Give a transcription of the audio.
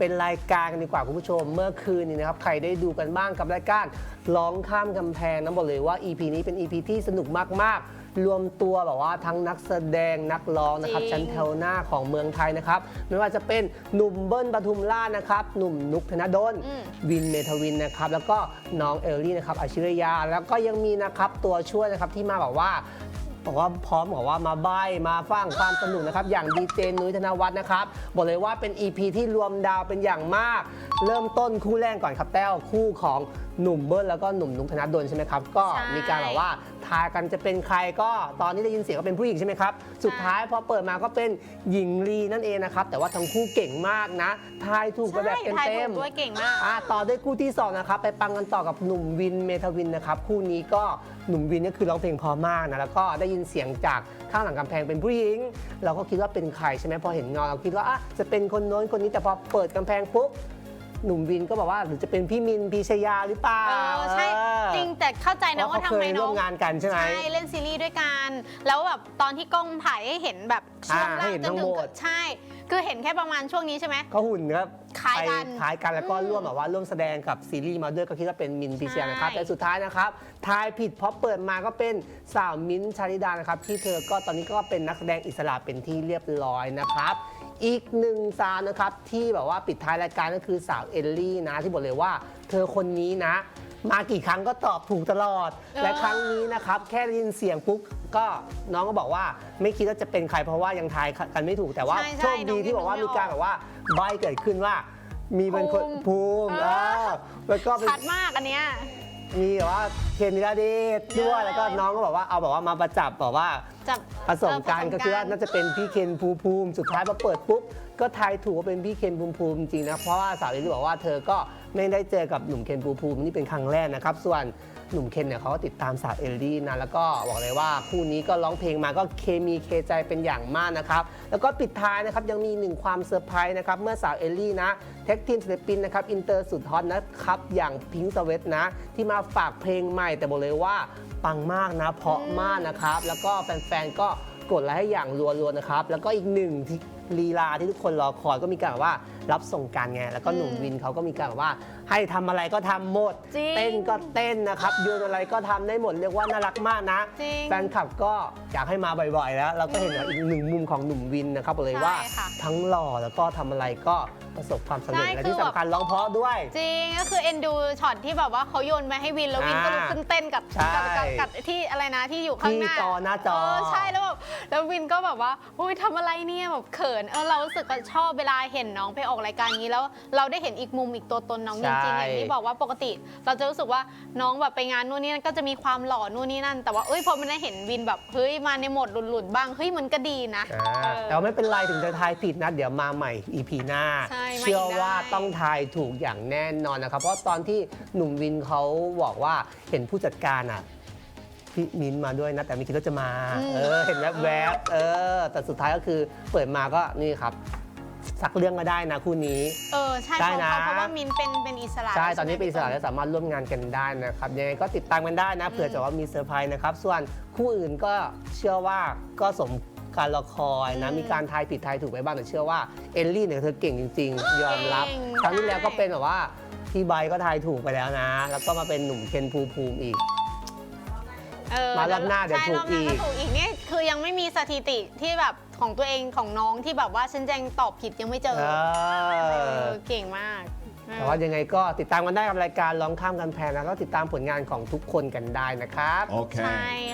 เป็นรายการกันดีกว่าคุณผู้ชม เมื่อคืนนี้นะครับใครได้ดูกันบ้างกับรายการร้องข้ามกำแพงนะบอกเลยว่า EP นี้เป็น EP ที่สนุกมากๆ รวมตัวแบบว่าทั้งนักแสดงนักร้องนะครับจริง ชั้นแถวหน้าของเมืองไทยนะครับไม่ว่าจะเป็นหนุ่มเบิ้ลปทุมราชนะครับหนุ่มนุกธนดล อืม วินเมทวินนะครับแล้วก็น้องเอลลี่นะครับอาชิรยา แล้วก็ยังมีนะครับตัวช่วยนะครับที่มาบอกว่า บอกว่าพร้อมบอกว่ามาใบมาฟังความสนุกนะครับ อย่างดีเจนุ้ยธนวัฒน์นะครับ บอกเลยว่าเป็น EP ที่รวมดาวเป็นอย่างมาก เริ่มต้นคู่แรกก่อนครับแต้วคู่ของหนุ่มเบิ้ลแล้วก็หนุ่มนุกธนดลใช่ไหมครับ ก็ใช่ มีการแบบว่าทายกันจะเป็นใครก็ตอนนี้ได้ยินเสียงก็เป็นผู้หญิงใช่ไหมครับ สุดท้ายพอเปิดมาก็เป็นหญิงลีนั่นเองนะครับ แต่ว่าทั้งคู่เก่งมากนะทายถูกไปแบบใช่ทายเต็ถูมกๆด้วยเก่งมาก อะต่อด้วยคู่ที่สองนะครับไปปังกันต่อกับหนุ่มวินเมทวินนะครับคู่นี้ก็หนุ่มวินนี่คือร้องเพลงเพอมากนะแล้วก็ได้ยินเสียงจากข้างหลังกำแพงเป็นผู้หญิง เราก็คิดว่าเป็นใครใช่ไหมพอเห็นเงาเราคิดว่าอะจะเป็นคนโน้นคนนี้แต่พอเปิดกำแพงปุ๊บหนุ่มวินก็บอกว่าหรือจะเป็นพี่มินพีชยาหรือเปล่าเออใช่เออจริงแต่เข้าใจเพนะราะว่าเขาทำเคไมยน้ร่อวงมงานกันใช่ไหมใช่เล่นซีรีส์ด้วยกัน แล้วแบบตอนที่กล้องถ่ายให้เห็นแบบช่วงอ่าล่างให้เห็นจนทั้งถึงหมดใช่คือเห็นแค่ประมาณช่วงนี้ใช่ไหมก็หุ่นครับคล้ายกัน ไปคล้ายกันแล้วก็อืมร่วมแบบว่าร่วมแสดงกับซีรีส์มาด้วยก็คิดว่าเป็นมินพิเชียนะครับ ใช่ แต่สุดท้ายนะครับทายผิดเพราะเปิดมาก็เป็นสาวมิ้นท์ชาลิดานะครับ ที่เธอก็ตอนนี้ก็เป็นนักแสดงอิสระเป็นที่เรียบร้อยนะครับ อีกหนึ่งสาวนะครับที่แบบว่าปิดท้ายรายการก็คือสาวเอลลี่นะที่บอกเลยว่า เธอคนนี้นะ มากี่ครั้งก็ตอบถูกตลอดเออและครั้งนี้นะครับ แค่ได้ยินเสียงปุ๊บก็น้องก็บอกว่าไม่คิดว่าจะเป็นใครเพราะว่ายังทายกันไม่ถูกแต่ว่าใช่ใช่โชคดีที่บอกว่าน้องมียังไม่การแบบว่าใบเกิดขึ้นว่า มีเป็นคนภูมิภูมิเออเออแล้วก็เป็น ชัดมากอันเนี้ย มีแบบว่าเคนนิราเดชด้วยเออแล้วก็น้องก็บอกว่าเอาแบบว่ามาประจับแบบว่าจับผสมกันเออผสมกันก็คือว่าน่าจะเป็นพี่เคนภูมิภูมิ สุดท้ายพอเปิดปุ๊บก็ทายถูกว่าเป็นพี่เคนภูมิภูมิจริงๆนะเพราะว่าสาวเอลลี่บอกว่าเธอก็ไม่ได้เจอกับหนุ่มเคนภูมิภูมินี่เป็นครั้งแรกนะครับส่วนหนุ่มเคนเนี่ยเขาก็ติดตามสาวเอลลี่นะแล้วก็บอกเลยว่าคู่นี้ก็ร้องเพลงมาก็เคมีเคใจเป็นอย่างมากนะครับแล้วก็ปิดท้ายนะครับยังมีหนึ่งความเซอร์ไพรส์นะครับเมื่อสาวเอลลี่นะแท็กทีมศิลปินนะครับอินเตอร์สุดฮอตนะครับอย่างพิงค์สเวตนะที่มาฝากเพลงใหม่ม่แต่บอกเลยว่าปังมากนะเพราะมากนะครับ แล้วก็แฟนๆก็กดไลค์ให้อย่างรัวๆนะครับ แล้วก็อีกหนึ่งที่ ลีลาที่ทุกคนรอคอยก็มีการแบบว่ารับส่งการไงแล้วก็หนุ่มอืมวินเขาก็มีการแบบว่า ให้ทำอะไรก็ทำหมด จริงเต้นก็เต้นนะครับโยนอะไรก็ทำได้หมดเรียกว่าน่ารักมากนะ จริงแฟนคลับก็อยากให้มาบ่อยๆ แล้ว เราก็เห็นอีกหนึ่งมุมของหนุ่มวินนะครับบอกเลยว่า ใช่ค่ะทั้งหล่อแล้วก็ทำอะไรก็ประสบความสำเร็จใช่และคือที่สำคัญร้องเพราะด้วย จริงก็คือเอ็นดูช็อตที่แบบว่าเขาโยนไปให้วินแล้ววินก็ลุกขึ้นเต้นกับใช่กับกับกับที่อะไรนะที่อยู่ข้างหน้าที่จอหน้าจอเใช่แล้วแบบ แล้ววินก็แบบว่าอุ้ยทำอะไรเนี่ยแบบเขินเออเรารู้สึกว่าชอบเวลาเห็นน้องไปออกรายการนี้แล้วเราได้เห็นอีกมุมอีกตัวตนน้องจริงๆอย่างที่บอกว่าปกติ เราจะรู้สึกว่าน้องแบบไปงานนู่นนี่นั่นก็จะมีความหล่อนู่นนี่นั่น แต่ว่าเอ้ยพอมันได้เห็นวินแบบเฮ้ยมาในโหมดหลุดๆบ้างเฮ้ยมันก็ดีนะอ่าเออ แต่ว่าไม่เป็นไรถึงจะทายผิดนะ เดี๋ยวมาใหม่ EP หน้า ใช่มาอีกเชื่อว่าได้ ต้องทายถูกอย่างแน่นอนนะครับ เพราะตอนที่หนุ่มวินเขาบอกว่าเห็นผู้จัดการอะ พี่มิ้นท์มาด้วยนะ แต่ไม่คิดว่าจะมาอืมเออ เห็นแวบๆเออ แต่สุดท้ายก็คือเปิดมาก็นี่ครับ สักเรื่องก็ได้นะคู่นี้ เออใช่ได้เพราะนะเพราะว่ามินเป็นเป็นอิสระใช่แล้วตอนนี้เป็นอิสระไหมและสามารถร่วมงานกันได้นะครับ ยังไงก็ติดตามกันได้นะ เผื่อจะว่ามีเซอร์ไพรส์นะครับ ส่วนคู่อื่นก็เชื่อว่าก็สมการรอคอยนะอืมมีการทายผิดทายถูกไปบ้างแต่เชื่อว่าเอลลี่เนี่ยเธอเก่งจริง ๆ ยอมรับเก่งครั้งที่แล้วก็ใช่เป็นแบบว่าพี่ไบร์ทก็ทายถูกไปแล้วนะ แล้วก็มาเป็นหนุ่มเคนภูมิภูมิอีก เออมารอบหน้าเดี๋ยวใช่ถูกรอบหน้าอีกถูกอีกนี่คือยังไม่มีสถิติที่แบบของตัวเองของน้องที่แบบว่าฉันแจงตอบผิดยังไม่เจอเอเอออ เก่งมากแต่ว่ายังไงก็ติดตามกันได้กับรายการร้องข้ามกันแพงแล้วก็ติดตามผลงานของทุกคนกันได้นะครับ Okay. ใช่ค่ะ